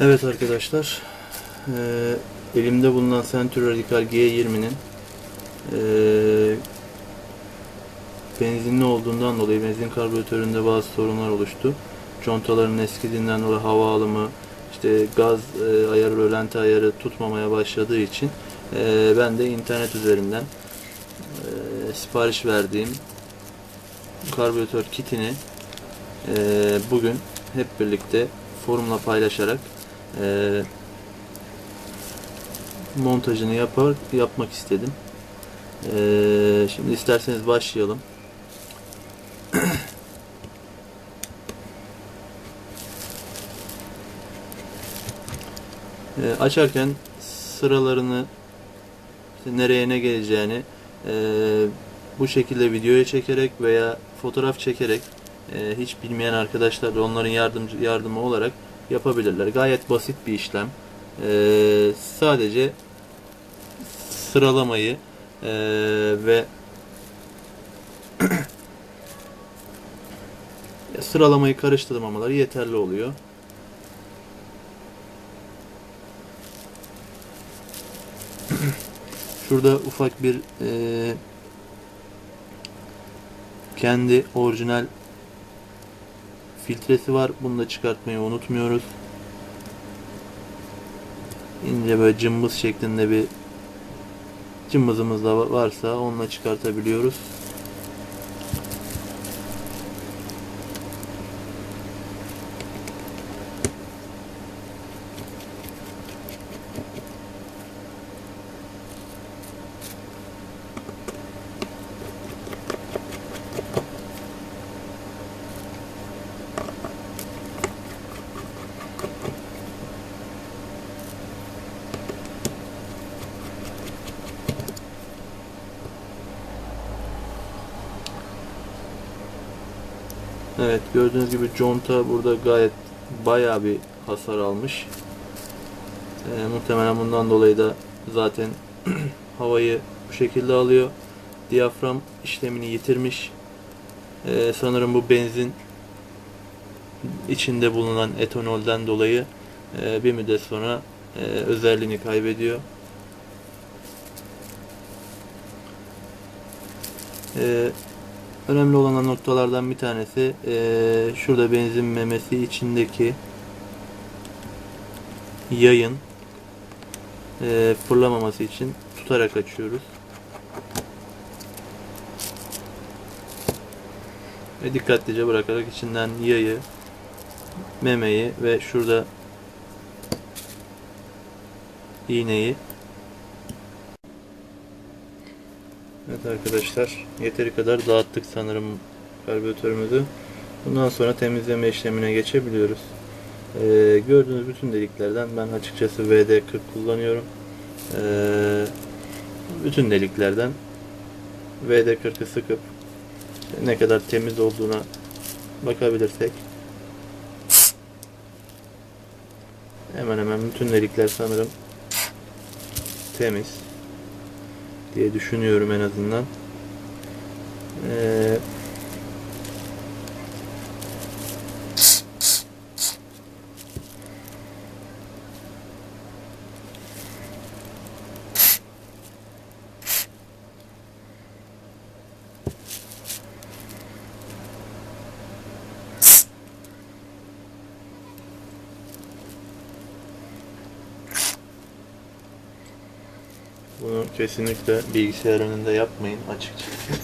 Evet arkadaşlar, eee, elimde bulunan Century Radical G20'nin eee, benzinli olduğundan dolayı benzin karbüratöründe bazı sorunlar oluştu. Contaların eskidiğinden dolayı hava alımı, işte gaz eee, ayarı, rölanti ayarı tutmamaya başladığı için eee, ben de internet üzerinden eee, sipariş verdiğim karbüratör kitini eee, bugün hep birlikte forumla paylaşarak eee, montajını yapar yapmak istedim. Eee, şimdi isterseniz başlayalım. Eee, açarken sıralarını işte nereye ne geleceğini eee, bu şekilde videoya çekerek veya fotoğraf çekerek eee, hiç bilmeyen arkadaşlar da onların yardımcı yardımı olarak yapabilirler. Gayet basit bir işlem. Eee, sadece sıralamayı eee, ve sıralamayı karıştırmamaları yeterli oluyor. Şurada ufak bir eee, kendi orijinal filtresi var. Bunu da çıkartmayı unutmuyoruz. İnce böyle cımbız şeklinde bir cımbızımız da varsa onunla çıkartabiliyoruz. Evet gördüğünüz gibi conta burada gayet bayağı bir hasar almış. Ee, muhtemelen bundan dolayı da zaten havayı bu şekilde alıyor. Diyafram işlemini yitirmiş. Ee, sanırım bu benzin içinde bulunan etanolden dolayı e, bir müddet sonra e, özelliğini kaybediyor. Ee, Önemli olan noktalardan bir tanesi eee, şurada benzin memesi içindeki yayın eee, fırlamaması için tutarak açıyoruz. Ve dikkatlice bırakarak içinden yayı, memeyi ve şurada iğneyi arkadaşlar yeteri kadar dağıttık sanırım karbüratörümüzü. Bundan sonra temizleme işlemine geçebiliyoruz. Ee, gördüğünüz bütün deliklerden ben açıkçası VD40 kullanıyorum. Ee, bütün deliklerden VD40'ı sıkıp ne kadar temiz olduğuna bakabilirsek hemen hemen bütün delikler sanırım temiz diye düşünüyorum en azından. Ee, Bunu kesinlikle bilgisayar önünde yapmayın açıkçası.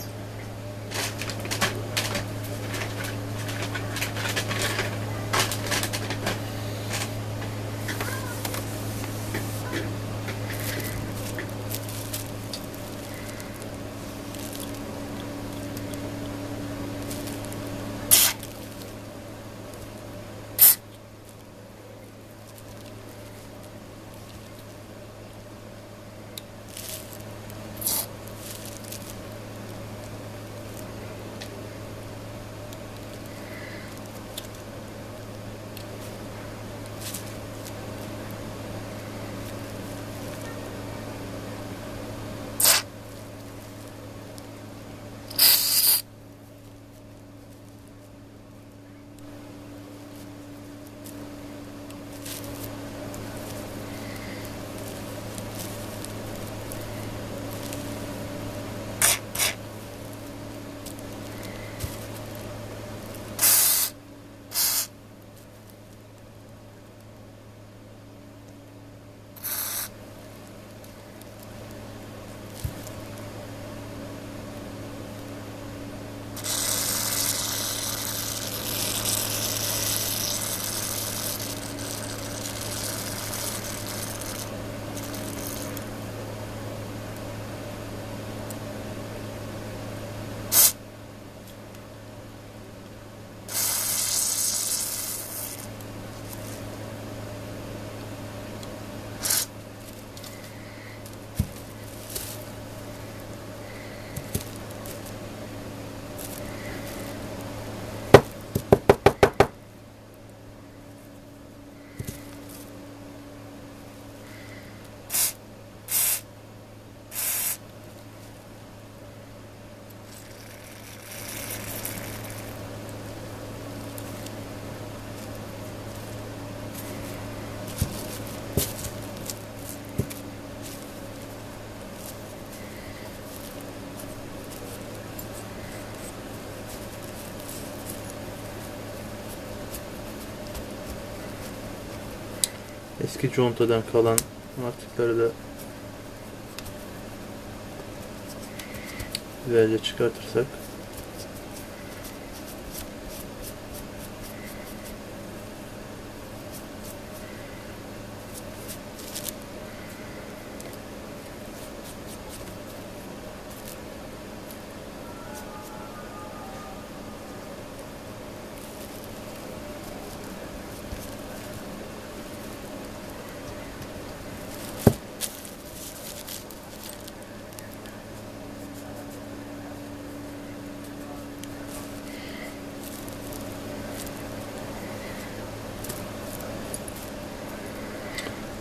Eski contadan kalan artıkları da güzelce çıkartırsak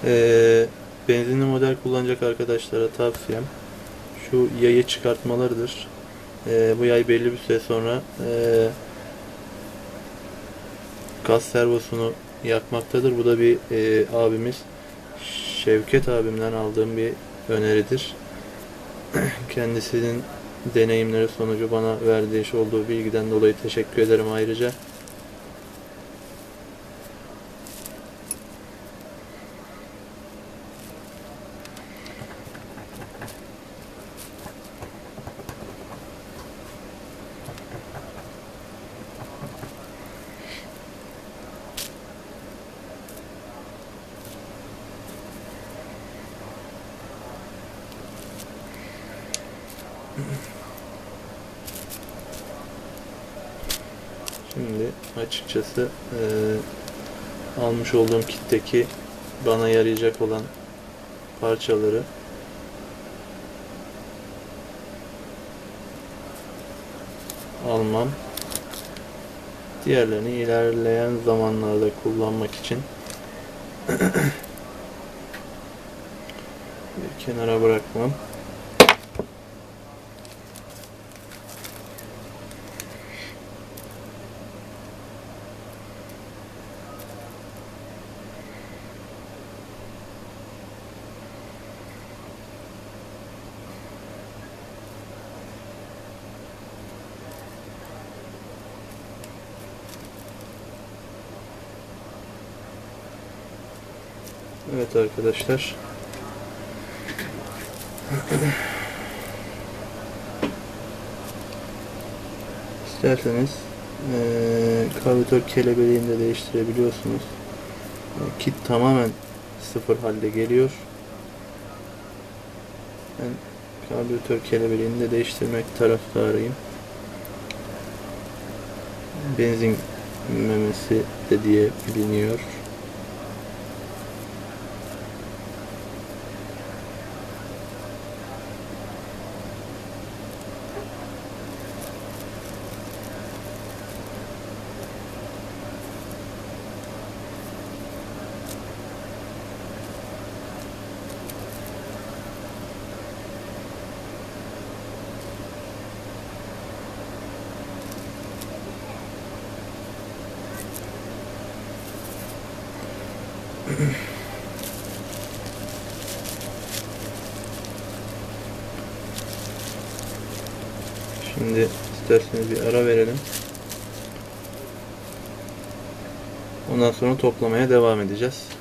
Ee, benzinli model kullanacak arkadaşlara tavsiyem şu yayı çıkartmalarıdır. Ee, bu yay belli bir süre sonra ee, gaz servosunu yakmaktadır. Bu da bir ee, abimiz Şevket abimden aldığım bir öneridir. Kendisinin deneyimleri sonucu bana verdiği olduğu bilgiden dolayı teşekkür ederim ayrıca. Şimdi açıkçası eee, almış olduğum kitteki bana yarayacak olan parçaları almam. Diğerlerini ilerleyen zamanlarda kullanmak için bir kenara bırakmam. Evet arkadaşlar. İsterseniz eee karbüratör kelebeğini de değiştirebiliyorsunuz. E, Kit tamamen sıfır halde geliyor. Ben karbüratör kelebeğini de değiştirmek taraftarıyım. Benzin memesi de diye biliniyor. Şimdi isterseniz bir ara verelim. Ondan sonra toplamaya devam edeceğiz.